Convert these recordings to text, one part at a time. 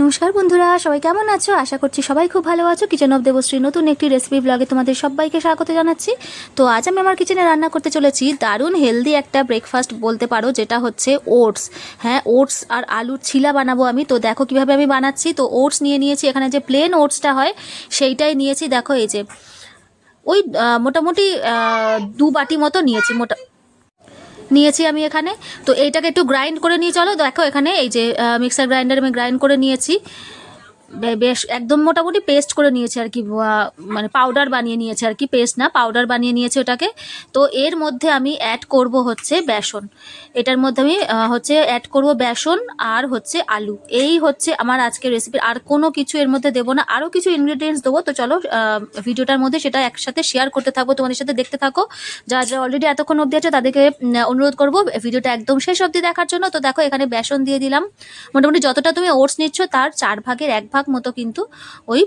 নমস্কার বন্ধুরা, সবাই কেমন আছো? আশা করছি সবাই খুব ভালো আছো। কিচেন অফ দেবশ্রী নতুন একটি রেসিপি ব্লগে তোমাদের সবাইকে স্বাগত জানাচ্ছি। তো আজ আমি আমার কিচেনে রান্না করতে চলেছি দারুণ হেলদি একটা ব্রেকফাস্ট বলতে পারো, যেটা হচ্ছে ওটস হ্যাঁ ওটস আর আলুর ছিলা বানাবো আমি। তো দেখো কীভাবে আমি বানাচ্ছি। তো ওটস নিয়ে নিয়েছি, এখানে যে প্লেন ওটসটা হয়, সেইটাই নিয়েছি। দেখো এই যে, ওই মোটামুটি দু বাটি মতো নিয়েছি মোটা নিয়েছি আমি এখানে। তো এইটাকে একটু গ্রাইন্ড করে নিয়ে চলো। দেখো এখানে এই যে মিক্সার গ্রাইন্ডার আমি গ্রাইন্ড করে নিয়েছি। বেশ একদম মোটামুটি পেস্ট করে নিয়েছে আর কি মানে পাউডার বানিয়ে নিয়েছে আর কি পেস্ট না পাউডার বানিয়ে নিয়েছে ওটাকে। তো এর মধ্যে আমি অ্যাড করব হচ্ছে বেসন। এটার মধ্যে আমি হচ্ছে অ্যাড করব বেসন আর হচ্ছে আলু। এই হচ্ছে আমার আজকের রেসিপি আর কোনো কিছু এর মধ্যে দেবো না। আরও কিছু ইনগ্রিডিয়েন্টস দেবো। তো চলো ভিডিওটার মধ্যে সেটা একসাথে শেয়ার করতে থাকব, তোমাদের সাথে দেখতে থাকো। যারা যারা অলরেডি এতক্ষণ অবধি আছে, তাদেরকে অনুরোধ করব ভিডিওটা একদম শেষ অবধি দেখার জন্য। তো দেখো, এখানে বেসন দিয়ে দিলাম। মোটামুটি যতটা তুমি ওটস নিচ্ছ, তার চার ভাগের এক ভাগ মতো কিন্তু ওই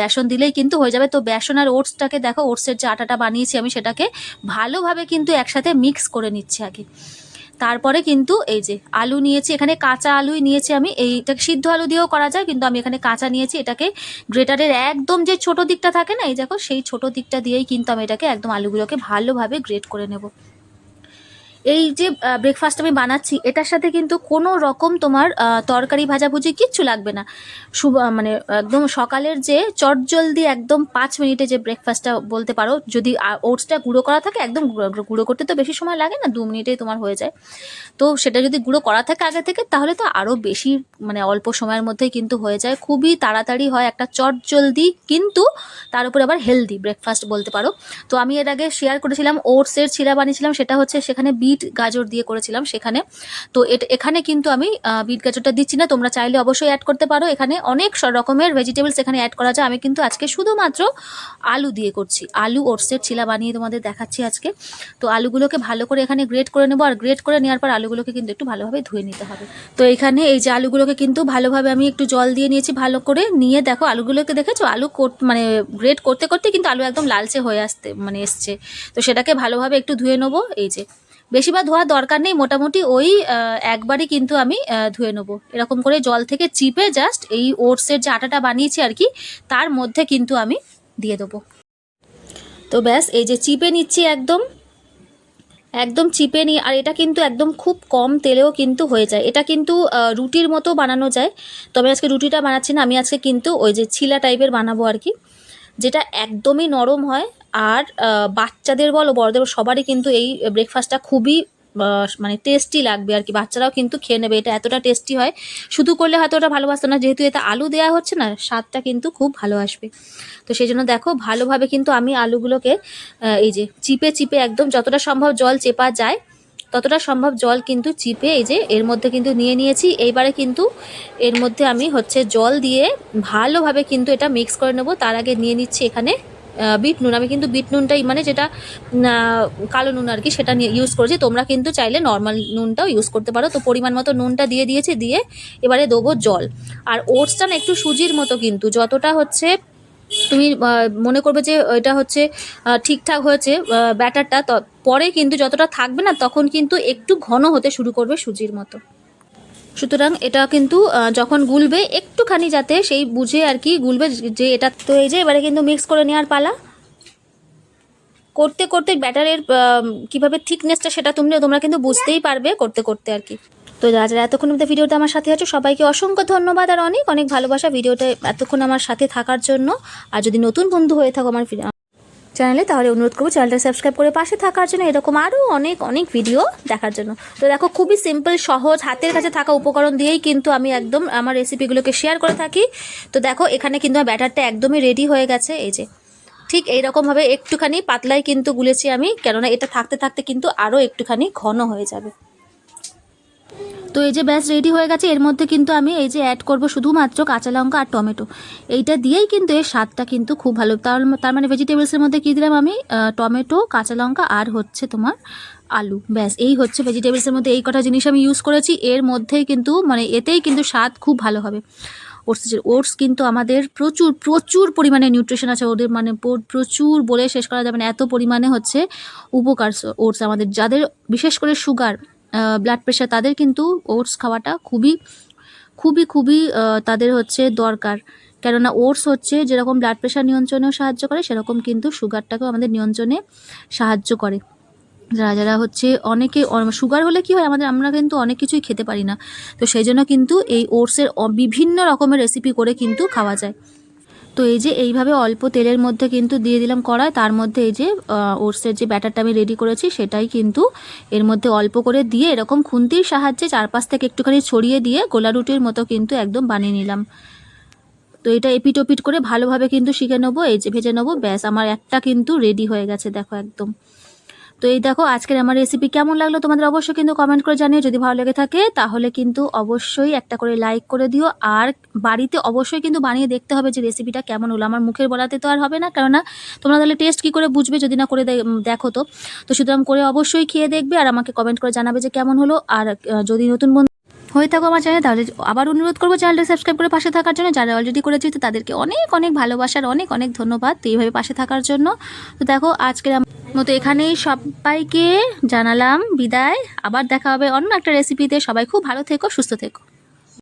বেসন দিলেই কিন্তু হয়ে যাবে। তো বেসন আর ওটসটাকে দেখো, ওটসের যে আটাটা বানিয়েছি আমি সেটাকে ভালোভাবে কিন্তু একসাথে মিক্স করে নিচ্ছি আগে তারপরে কিন্তু এই যে আলু নিয়েছি, এখানে কাঁচা আলুই নিয়েছি আমি। এইটা সিদ্ধ আলু দিয়েও করা যায়, কিন্তু আমি এখানে কাঁচা নিয়েছি। এটাকে গ্রেটারের একদম যে ছোট দিকটা থাকে না, এই দেখো, সেই ছোট দিকটা দিয়েই কিন্তু আমি এটাকে একদম আলুগুলোকে ভালোভাবে গ্রেট করে নেব। এই যে ব্রেকফাস্ট আমি বানাচ্ছি, এটার সাথে কিন্তু কোনো রকম তোমার তরকারি ভাজাভুজি কিচ্ছু লাগবে না। মানে একদম সকালের যে চটজলদি একদম পাঁচ মিনিটে যে ব্রেকফাস্টটা বলতে পারো, যদি ওটসটা গুঁড়ো করা থাকে, একদম গুঁড়ো করতে তো বেশি সময় লাগে না, দু মিনিটেই তোমার হয়ে যায়। তো সেটা যদি গুঁড়ো করা থাকে আগে থেকে, তাহলে তো আরও বেশি মানে অল্প সময়ের মধ্যেই কিন্তু হয়ে যায়। খুবই তাড়াতাড়ি হয় একটা চটজলদি, কিন্তু তার উপরে আবার হেলদি ব্রেকফাস্ট বলতে পারো। তো আমি এর আগে শেয়ার করেছিলাম ওটসের ছিলা বানিয়েছিলাম, সেটা হচ্ছে সেখানে বিট গাজর দিয়ে করেছিলাম সেখানে। তো এখানে কিন্তু আমি বিট গাজরটা দিচ্ছি না, তোমরা চাইলে অবশ্যই অ্যাড করতে পারো। এখানে অনেক রকমের ভেজিটেবলস এখানে অ্যাড করা যায়। আমি কিন্তু আজকে শুধুমাত্র আলু দিয়ে করছি। আলু ওটসের ছিলা বানিয়ে তোমাদের দেখাচ্ছি আজকে। তো আলুগুলোকে ভালো করে এখানে গ্রেট করে নেব। আর গ্রেট করে নেওয়ার পর আলুগুলোকে কিন্তু একটু ভালোভাবে ধুয়ে নিতে হবে। তো এখানে এই যে আলুগুলোকে কিন্তু ভালোভাবে আমি একটু জল দিয়ে নিয়েছি ভালো করে। নিয়ে দেখো আলুগুলোকে দেখেছ? আলু মানে গ্রেট করতে করতে কিন্তু আলু একদম লালচে হয়ে আসতে মানে এসছে। তো সেটাকে ভালোভাবে একটু ধুয়ে নেব। এই যে বেশিবার ধোয়ার দরকার নেই, মোটামুটি ওই একবারই কিন্তু আমি ধুয়ে নেব। এরকম করে জল থেকে চিপে জাস্ট এই ওটসের যে আটাটা বানিয়েছি আর কি, তার মধ্যে কিন্তু আমি দিয়ে দেবো। তো ব্যাস, এই যে চিপে নিচ্ছি একদম একদম চিপে নিই আর এটা কিন্তু একদম খুব কম তেলেও কিন্তু হয়ে যায়। এটা কিন্তু রুটির মতো বানানো যায়, তবে আজকে রুটিটা বানাচ্ছি না, আমি আজকে কিন্তু ওই যে ছিলা টাইপের বানাবো আর কি, যেটা একদমই নরম হয় আর বাচ্চাদের বলো, বড়দের সবারই কিন্তু এই ব্রেকফাস্টটা খুবই মানে টেস্টি লাগবে আর কি। বাচ্চারাও কিন্তু খেয়ে নেবে, এটা এতটা টেস্টি হয়। শুধু করলে হয়তো ওটা ভালোবাসতো না, যেহেতু এতে আলু দেওয়া হচ্ছে না, স্বাদটা কিন্তু খুব ভালো আসবে। তো সেই জন্য দেখো, ভালোভাবে কিন্তু আমি আলুগুলোকে এই যে চিপে চিপে একদম যতটা সম্ভব জল চেপা যায়, ততটা সম্ভব জল কিন্তু চিপে এই যে এর মধ্যে কিন্তু নিয়ে নিয়েছি। এইবারে কিন্তু এর মধ্যে আমি হচ্ছে জল দিয়ে ভালোভাবে কিন্তু এটা মিক্স করে নেব। তার আগে নিয়ে নিচ্ছি এখানে বিট নুন। আমি কিন্তু বিট নুনটাই মানে যেটা কালো নুন আর কি, সেটা ইউজ করেছি। তোমরা কিন্তু চাইলে নর্মাল নুনটাও ইউজ করতে পারো। তো পরিমাণ মতো নুনটা দিয়ে দিয়েছি, দিয়ে এবারে দেবো জল। আর ওটসটা না একটু সুজির মতো কিন্তু, যতটা হচ্ছে, তুমি মনে করবে যে এটা হচ্ছে ঠিকঠাক হয়েছে ব্যাটারটা পরে কিন্তু যতটা থাকবে না, তখন কিন্তু একটু ঘন হতে শুরু করবে সুজির মতো। সুতরাং এটা কিন্তু যখন গুলবে একটুখানি যাতে সেই বুঝে আর কি গুলবে যে এটা তো এই যে এবারে কিন্তু মিক্স করে নেওয়ার পালা। করতে করতে ব্যাটারের কীভাবে থিকনেসটা সেটা তুমি তোমরা কিন্তু বুঝতেই পারবে করতে করতে আর কি। তো যারা যারা এতক্ষণ অব্দি ভিডিওটা আমার সাথে আছো, সবাইকে অসংখ্য ধন্যবাদ আর অনেক অনেক ভালোবাসা ভিডিওটা এতক্ষণ আমার সাথে থাকার জন্য। আর যদি নতুন বন্ধু হয়ে থাকো আমার চ্যানেলে তাহলে অনুরোধ করব চ্যানেলটা সাবস্ক্রাইব করে পাশে থাকার জন্য। এরকম আরও অনেক অনেক ভিডিও দেখার জন্য। তো দেখো, খুবই সিম্পল সহজ, হাতের কাছে থাকা উপকরণ দিয়েই কিন্তু আমি একদম আমার রেসিপিগুলোকে শেয়ার করে থাকি। তো দেখো, এখানে কিন্তু আমার ব্যাটারটা একদমই রেডি হয়ে গেছে, এই যে। ঠিক এইরকমভাবে একটুখানি পাতলাই কিন্তু গুলেছি আমি, কেননা এটা থাকতে থাকতে কিন্তু আরও একটুখানি ঘন হয়ে যাবে। তো এই যে ব্যাস রেডি হয়ে গেছে, এর মধ্যে কিন্তু আমি এই যে অ্যাড করব শুধুমাত্র কাঁচা লঙ্কা আর টমেটো। এইটা দিয়েই কিন্তু এর স্বাদটা কিন্তু খুব ভালো। তার তার মানে ভেজিটেবলসের মধ্যে কী দিলাম আমি? টমেটো, কাঁচা লঙ্কা আর হচ্ছে তোমার আলু। ব্যাস, এই হচ্ছে ভেজিটেবলসের মধ্যে এই কটা জিনিস আমি ইউজ করেছি। এর মধ্যেই কিন্তু মানে এতেই কিন্তু স্বাদ খুব ভালো হবে। ওটসের ওটস কিন্তু আমাদের প্রচুর প্রচুর পরিমাণে নিউট্রিশন আছে। ওদের মানে প্রচুর বলে শেষ করা যাবে না। এত পরিমাণে হচ্ছে উপকার ওটস আমাদের। যাদের বিশেষ করে সুগার ব্লাড প্রেশার তাদের কিন্তু ওটস খাওয়াটা খুবই খুবই খুবই তাদের হচ্ছে দরকার। কেননা ওটস হচ্ছে যেরকম ব্লাড প্রেশার নিয়ন্ত্রণেও সাহায্য করে, সেরকম কিন্তু সুগারটাকেও আমাদের নিয়ন্ত্রণে সাহায্য করে। যারা যারা হচ্ছে অনেকে সুগার হলে কি হয়, আমাদের, আমরা কিন্তু অনেক কিছুই খেতে পারি না। তো সেই জন্য কিন্তু এই ওটসের বিভিন্ন রকমের রেসিপি করে কিন্তু খাওয়া যায়। তো এই যে এইভাবে অল্প তেলের মধ্যে কিন্তু দিয়ে দিলাম কড়াই, তার মধ্যে এই যে ওটসের যে ব্যাটারটা আমি রেডি করেছি সেটাই কিন্তু এর মধ্যে অল্প করে দিয়ে এরকম খুন্তির সাহায্যে চারপাশ থেকে একটুখানি ছড়িয়ে দিয়ে গোলা রুটির মতো কিন্তু একদম বানিয়ে নিলাম। তো এটা এপিট ওপিট করে ভালোভাবে কিন্তু শিখে নেব, এই যে ভেজে নেব, ব্যাস, আমার একটা কিন্তু রেডি হয়ে গেছে, দেখো একদম। তো এই দেখো, আজকের আমার রেসিপি কেমন লাগল তোমাদের অবশ্যই কিন্তু কমেন্ট করে জানিও। যদি ভালো লেগে থাকে, তাহলে কিন্তু অবশ্যই একটা করে লাইক করে দিও। আর বাড়িতে অবশ্যই কিন্তু বানিয়ে দেখতে হবে যে রেসিপিটা কেমন হলো। আমার মুখের বলাতে তো আর হবে না, কেননা তোমরা তাহলে টেস্ট কি করে বুঝবে যদি না করে দেখো তো। তো সুতরাং করে অবশ্যই খেয়ে দেখবে আর আমাকে কমেন্ট করে জানাবে যে কেমন হলো। আর যদি নতুন বন্ধু হয়ে থাকো আমার চ্যানেল তাহলে আবার অনুরোধ করব চ্যানেলটা সাবস্ক্রাইব করে পাশে থাকার জন্য। যারা অলরেডি করেছি তো তাদেরকে অনেক অনেক ভালোবাসার অনেক অনেক ধন্যবাদ। তো এইভাবে পাশে থাকার জন্য। তো দেখো, আজকের মতো এখানেই সবাইকে জানালাম বিদায়। আবার দেখা হবে অন্য একটা রেসিপিতে সবাই খুব ভালো থেকো, সুস্থ থেকো।